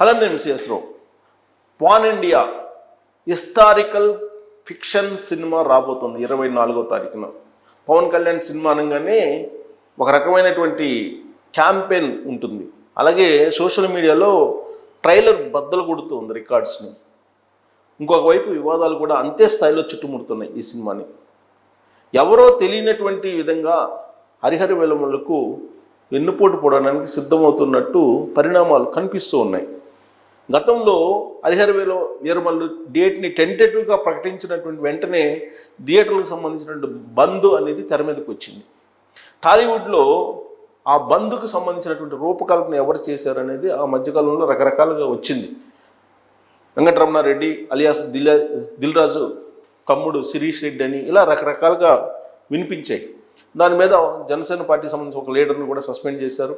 Hello నేను pan India historical fiction cinema రాబోతుంది ఇరవై నాలుగో తారీఖున. పవన్ కళ్యాణ్ సినిమా అనగానే ఒక రకమైనటువంటి క్యాంపెయిన్ ఉంటుంది. అలాగే సోషల్ మీడియాలో ట్రైలర్ బద్దలు కొడుతుంది రికార్డ్స్ని. ఇంకొక వైపు వివాదాలు కూడా అంతే స్థాయిలో చుట్టుముడుతున్నాయి ఈ సినిమాని. ఎవరో తెలియనటువంటి విధంగా హరిహర వెలములకు వెన్నుపోటు పోవడానికి సిద్ధమవుతున్నట్టు పరిణామాలు కనిపిస్తూ ఉన్నాయి. గతంలో హరిహర వేలో వీరమల్లు డేట్ని టెంటేటివ్గా ప్రకటించినటువంటి వెంటనే థియేటర్లకు సంబంధించినటువంటి బంద్ అనేది తెర మీదకి వచ్చింది. టాలీవుడ్లో ఆ బంద్కు సంబంధించినటువంటి రూపకల్పన ఎవరు చేశారనేది ఆ మధ్యకాలంలో రకరకాలుగా వచ్చింది. వెంకటరమణారెడ్డి అలియాస్ దిల్ దిల్ రాజు తమ్ముడు శిరీష్ రెడ్డి అని ఇలా రకరకాలుగా వినిపించాయి. దాని మీద జనసేన పార్టీకి సంబంధించిన ఒక లీడర్ని కూడా సస్పెండ్ చేశారు.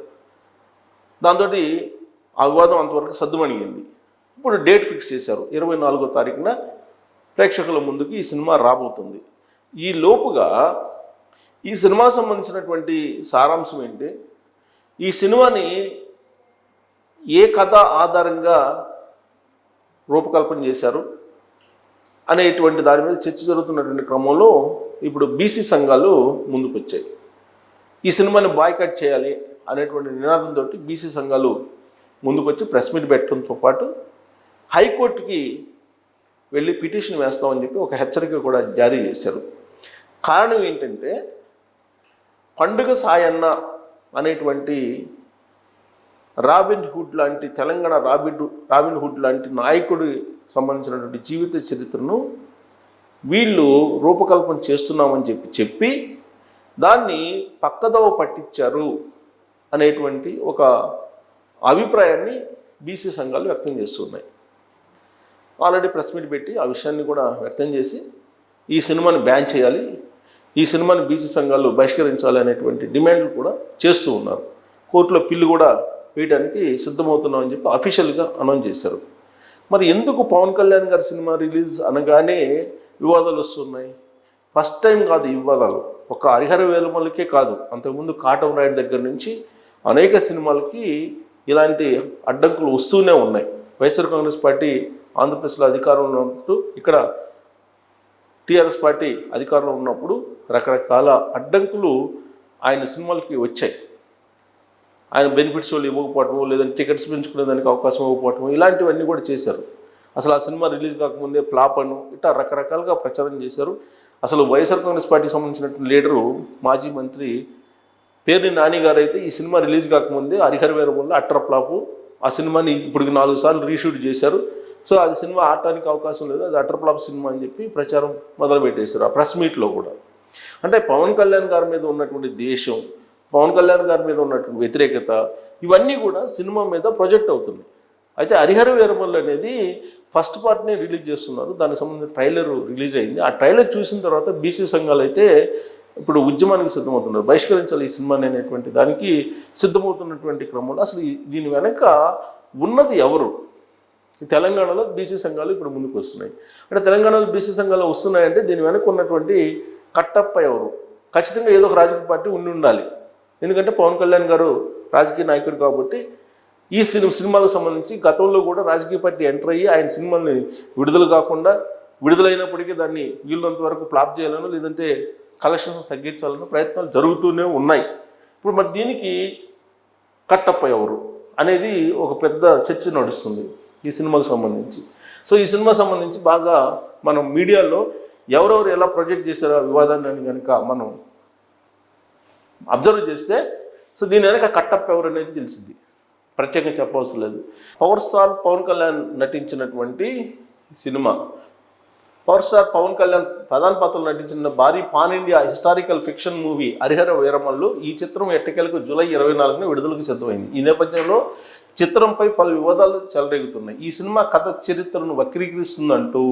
దాంతో ఆ వివాదం అంతవరకు సద్దుమణిగింది. ఇప్పుడు డేట్ ఫిక్స్ చేశారు. ఇరవై నాలుగో తారీఖున ప్రేక్షకుల ముందుకు ఈ సినిమా రాబోతుంది. ఈ లోపుగా ఈ సినిమా సంబంధించినటువంటి సారాంశం ఏంటి? ఈ సినిమాని ఏ కథ ఆధారంగా రూపకల్పన చేశారు? అనేటువంటి దాని మీద చర్చ జరుగుతున్నటువంటి క్రమంలో ఇప్పుడు బీసీ సంఘాలు ముందుకు వచ్చాయి ఈ సినిమాని బాయ్కట్ చేయాలి అనేటువంటి నినాదంతో బీసీ సంఘాలు ముందుకొచ్చి ప్రెస్ మీట్ పెట్టడంతో పాటు హైకోర్టుకి వెళ్ళి పిటిషన్ వేస్తామని చెప్పి ఒక హెచ్చరిక కూడా జారీ చేశారు. కారణం ఏంటంటే పండుగ సాయన్న అనేటువంటి రాబిన్ హుడ్ లాంటి తెలంగాణ రాబిడ్ రాబిన్ హుడ్ లాంటి నాయకుడి సంబంధించినటువంటి జీవిత చరిత్రను వీళ్ళు రూపకల్పన చేస్తున్నామని చెప్పి చెప్పి దాన్ని పక్కదోవ పట్టించారు అనేటువంటి ఒక అభిప్రాయాన్ని బీసీ సంఘాలు వ్యక్తం చేస్తున్నాయి. ఆల్రెడీ ప్రెస్ మీట్ పెట్టి ఆ విషయాన్ని కూడా వ్యక్తం చేసి ఈ సినిమాని బ్యాన్ చేయాలి ఈ సినిమాని బీసీ సంఘాలు బహిష్కరించాలి అనేటువంటి డిమాండ్లు కూడా చేస్తూ ఉన్నారు. కోర్టులో పిల్లు కూడా వేయడానికి సిద్ధమవుతున్నామని చెప్పి అఫీషియల్గా అనౌన్స్ చేశారు. మరి ఎందుకు పవన్ కళ్యాణ్ గారి సినిమా రిలీజ్ అనగానే వివాదాలు వస్తున్నాయి? ఫస్ట్ టైం కాదు ఈ వివాదాలు. ఒక హరిహర వేలమల్లకే కాదు. అంతకుముందు కాటం రాయుడు దగ్గర నుంచి అనేక సినిమాలకి ఇలాంటి అడ్డంకులు వస్తూనే ఉన్నాయి. వైఎస్ఆర్ కాంగ్రెస్ పార్టీ ఆంధ్రప్రదేశ్లో అధికారంలో ఉన్నప్పుడు ఇక్కడ టీఆర్ఎస్ పార్టీ అధికారంలో ఉన్నప్పుడు రకరకాల అడ్డంకులు ఆయన సినిమాలకి వచ్చాయి. ఆయన బెనిఫిట్స్ వాళ్ళు ఇవ్వకపోవటము లేదంటే టికెట్స్ పెంచుకునే దానికి అవకాశం ఇవ్వకపోవటము ఇలాంటివన్నీ కూడా చేశారు. అసలు ఆ సినిమా రిలీజ్ కాకముందే ఫ్లాప్ అను ఇట్లా రకరకాలుగా ప్రచారం చేశారు. అసలు వైఎస్ఆర్ కాంగ్రెస్ పార్టీకి సంబంధించినటువంటి లీడరు మాజీ మంత్రి పేర్ని నాని గారు అయితే ఈ సినిమా రిలీజ్ కాకముందే హరిహర వీరముల్ల అట్ర ఫ్లాపు ఆ సినిమాని ఇప్పుడు నాలుగు సార్లు రీషూట్ చేశారు. సో అది సినిమా ఆడటానికి అవకాశం లేదు. అది అట్ర ఫ్లాప్ సినిమా అని చెప్పి ప్రచారం మొదలుపెట్టేశారు ఆ ప్రెస్ మీట్లో కూడా. అంటే పవన్ కళ్యాణ్ గారి మీద ఉన్నటువంటి దేశం పవన్ కళ్యాణ్ గారి మీద ఉన్నటువంటి వ్యతిరేకత ఇవన్నీ కూడా సినిమా మీద ప్రొజెక్ట్ అవుతుంది అయితే హరిహర వీరమల్ అనేది ఫస్ట్ పార్ట్ని రిలీజ్ చేస్తున్నారు. దానికి సంబంధించిన ట్రైలర్ రిలీజ్ అయింది. ఆ ట్రైలర్ చూసిన తర్వాత బీసీ సంఘాలు అయితే ఇప్పుడు ఉద్యమానికి సిద్ధమవుతున్నారు. బహిష్కరించాలి ఈ సినిమాని అనేటువంటి దానికి సిద్ధమవుతున్నటువంటి క్రమంలో అసలు దీని వెనక ఉన్నది ఎవరు? ఈ తెలంగాణలో బీసీ సంఘాలు ఇప్పుడు ముందుకు వస్తున్నాయి. అంటే తెలంగాణలో బీసీ సంఘాలు వస్తున్నాయంటే దీని వెనక ఉన్నటువంటి కట్టప్ప ఎవరు? ఖచ్చితంగా ఏదో ఒక రాజకీయ పార్టీ ఉండి ఉండాలి. ఎందుకంటే పవన్ కళ్యాణ్ గారు రాజకీయ నాయకుడు కాబట్టి ఈ సినిమా సినిమాలకు సంబంధించి గతంలో కూడా రాజకీయ పార్టీ ఎంటర్ అయ్యి ఆయన సినిమాల్ని విడుదల కాకుండా విడుదలైనప్పటికీ దాన్ని వీళ్ళంత వరకు ప్లాప్ చేయాలను లేదంటే కలెక్షన్స్ తగ్గించాలనో ప్రయత్నాలు జరుగుతూనే ఉన్నాయి. ఇప్పుడు మరి దీనికి కట్టప్ప ఎవరు అనేది ఒక పెద్ద చర్చ నడుస్తుంది ఈ సినిమాకు సంబంధించి. సో ఈ సినిమా సంబంధించి బాగా మనం మీడియాలో ఎవరెవరు ఎలా ప్రొజెక్ట్ చేశారో వివాదాన్ని కనుక మనం అబ్జర్వ్ చేస్తే సో దీని వెనక కట్టప్ప ఎవరు అనేది తెలిసింది. ప్రత్యేకంగా చెప్పవలసిన లేదు. పవర్ సాల్ పవన్ కళ్యాణ్ నటించినటువంటి సినిమా పవర్ స్టార్ పవన్ కళ్యాణ్ ప్రధాన పాత్రలో నటించిన భారీ pan India historical fiction movie Hari Hara Veera Mallu ఈ చిత్రం ఎట్టకేలకు జూలై ఇరవై నాలుగున విడుదలకు సిద్ధమైంది. ఈ నేపథ్యంలో చిత్రంపై పలు వివాదాలు చెలరేగుతున్నాయి. ఈ సినిమా కథ చరిత్రను వక్రీకరిస్తుందంటూ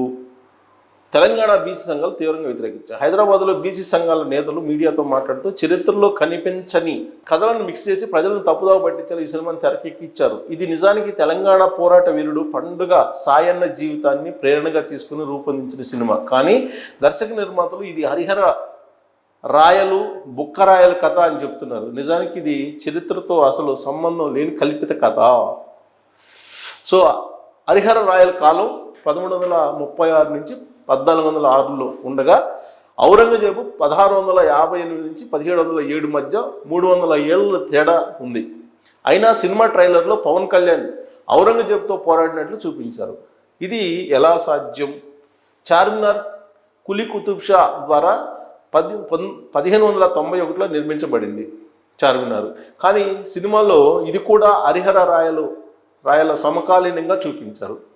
తెలంగాణ బీసీ సంఘాలు తీవ్రంగా వ్యతిరేకించాయి. హైదరాబాద్లో బీసీ సంఘాల నేతలు మీడియాతో మాట్లాడుతూ చరిత్రలో కనిపించని కథలను మిక్స్ చేసి ప్రజలను తప్పుదావ పట్టించారు ఈ సినిమాని తెరకెక్కించారు ఇది నిజానికి తెలంగాణ పోరాట వీరుడు పండుగ సాయన్న జీవితాన్ని ప్రేరణగా తీసుకుని రూపొందించిన సినిమా. కానీ దర్శక నిర్మాతలు ఇది హరిహర రాయలు బుక్కరాయల కథ అని చెప్తున్నారు. నిజానికి ఇది చరిత్రతో అసలు సంబంధం లేని కల్పిత కథ. సో హరిహర రాయల కాలం పదమూడు వందల ముప్పై ఆరు నుంచి పద్నాలుగు వందల ఆరులో ఉండగా ఔరంగజేబు పదహారు వందల యాభై ఎనిమిది నుంచి పదిహేడు వందల ఏడు మధ్య మూడు వందల ఏళ్ళ తేడా ఉంది. అయినా సినిమా ట్రైలర్లో పవన్ కళ్యాణ్ ఔరంగజేబుతో పోరాడినట్లు చూపించారు. ఇది ఎలా సాధ్యం? చార్మినార్ కులీ కుతుబ్ షా ద్వారా పది పదిహేను వందల తొంభై ఒకటిలో నిర్మించబడింది చార్మినార్. కానీ సినిమాలో ఇది కూడా హరిహర రాయలు రాయల సమకాలీనంగా చూపించారు.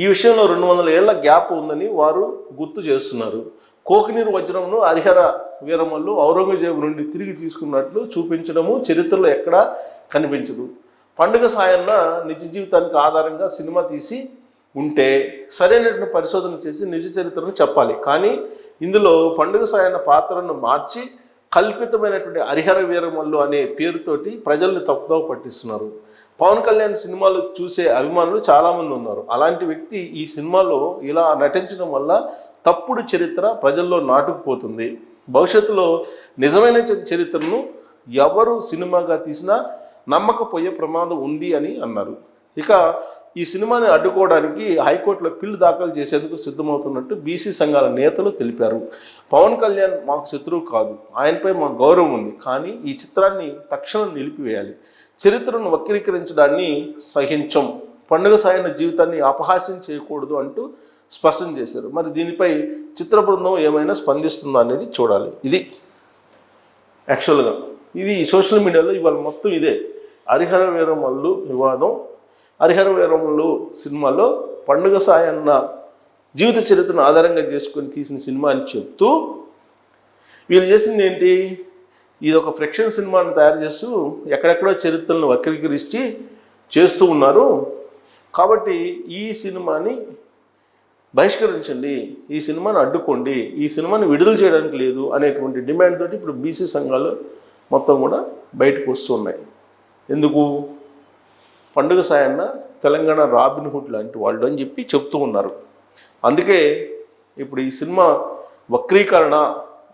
ఈ విషయంలో రెండు వందల ఏళ్ళ గ్యాప్ ఉందని వారు గుర్తు చేస్తున్నారు. కోకినీరు వజ్రంను హరిహర వీరమల్లు ఔరంగజేబు నుండి తిరిగి తీసుకున్నట్లు చూపించడము చరిత్రలో ఎక్కడా కనిపించదు. పండుగ సాయన్న నిజ జీవితానికి ఆధారంగా సినిమా తీసి ఉంటే సరైనటువంటి పరిశోధన చేసి నిజ చరిత్రను చెప్పాలి. కానీ ఇందులో పండుగ సాయన్న పాత్రను మార్చి కల్పితమైనటువంటి హరిహర వీరమల్లు అనే పేరుతోటి ప్రజల్ని తప్పుదోవ పట్టిస్తున్నారు. పవన్ కళ్యాణ్ సినిమాలు చూసే అభిమానులు చాలామంది ఉన్నారు. అలాంటి వ్యక్తి ఈ సినిమాలో ఇలా నటించడం వల్ల తప్పుడు చరిత్ర ప్రజల్లో నాటుకుపోతుంది. భవిష్యత్తులో నిజమైన చరిత్రను ఎవరు సినిమాగా తీసినా నమ్మకపోయే ప్రమాదం ఉంది అని అన్నారు. ఇక ఈ సినిమాని అడ్డుకోవడానికి హైకోర్టులో పిల్లు దాఖలు చేసేందుకు సిద్ధమవుతున్నట్టు బీసీ సంఘాల నేతలు తెలిపారు. పవన్ కళ్యాణ్ మాకు శత్రువు కాదు. ఆయనపై మాకు గౌరవం ఉంది. కానీ ఈ చిత్రాన్ని తక్షణం నిలిపివేయాలి. చరిత్రను వక్రీకరించడాన్ని సహించం. పండుగ సాయన జీవితాన్ని అపహాస్యం చేయకూడదు అంటూ స్పష్టం చేశారు. మరి దీనిపై చిత్ర బృందం ఏమైనా స్పందిస్తుందా అనేది చూడాలి. ఇది యాక్చువల్గా. ఇది సోషల్ మీడియాలో ఇవాళ మొత్తం ఇదే. హరిహర వీరమల్లు వివాదం హరిహర వీరములు సినిమాలో పండుగ సాయన్న జీవిత చరిత్రను ఆధారంగా చేసుకొని తీసిన సినిమా అని చెప్తూ వీళ్ళు చేసింది ఏంటి? ఇది ఒక ఫ్రిక్షన్ సినిమాని తయారు చేస్తూ ఎక్కడెక్కడో చరిత్రలను వక్రీకరించి చేస్తూ ఉన్నారు. కాబట్టి ఈ సినిమాని బహిష్కరించండి ఈ సినిమాని అడ్డుకోండి ఈ సినిమాని విడుదల చేయడానికి లేదు అనేటువంటి డిమాండ్ తోటి ఇప్పుడు బీసీ సంఘాలు మొత్తం కూడా బయటకు వస్తున్నాయి. ఎందుకు? పండుగ సాయన్న తెలంగాణ రాబిన్ హుడ్ లాంటి వాళ్ళు అని చెప్పి చెప్తూ ఉన్నారు. అందుకే ఇప్పుడు ఈ సినిమా వక్రీకరణ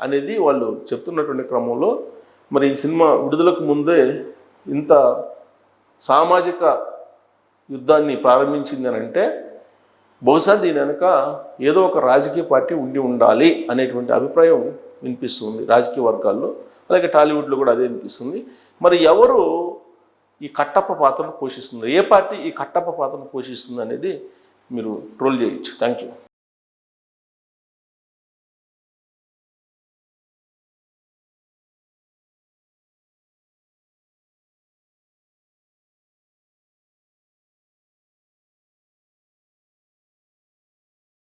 అనేది వాళ్ళు చెప్తున్నటువంటి క్రమంలో మరి ఈ సినిమా విడుదలకు ముందే ఇంత సామాజిక యుద్ధాన్ని ప్రారంభించింది అని అంటే బహుశా దీని వెనుక ఏదో ఒక రాజకీయ పార్టీ ఉండి ఉండాలి అనేటువంటి అభిప్రాయం వినిపిస్తుంది రాజకీయ వర్గాల్లో. అలాగే టాలీవుడ్లో కూడా అదే వినిపిస్తుంది. మరి ఎవరు ఈ కట్టప్ప పాత్రను పోషిస్తుంది. ఏ పార్టీ ఈ కట్టప్ప పాత్రను పోషిస్తుంది అనేది మీరు ట్రోల్ చేయొచ్చు. Thank you